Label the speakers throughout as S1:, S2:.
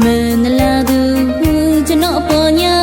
S1: မန္တလာသူကျွန်တော်ပေါ်ညာ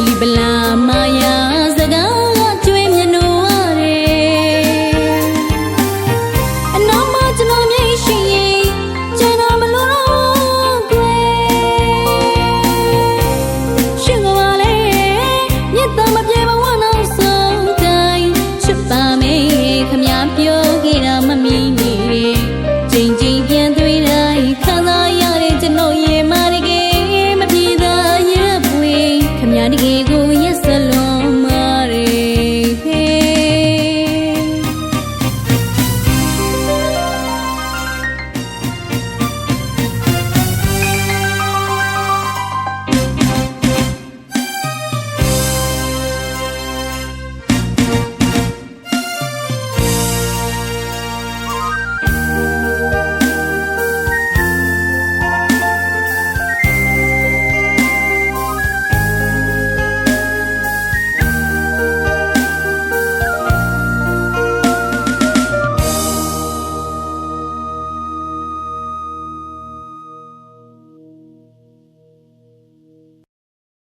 S1: ပလီပလာမာယာ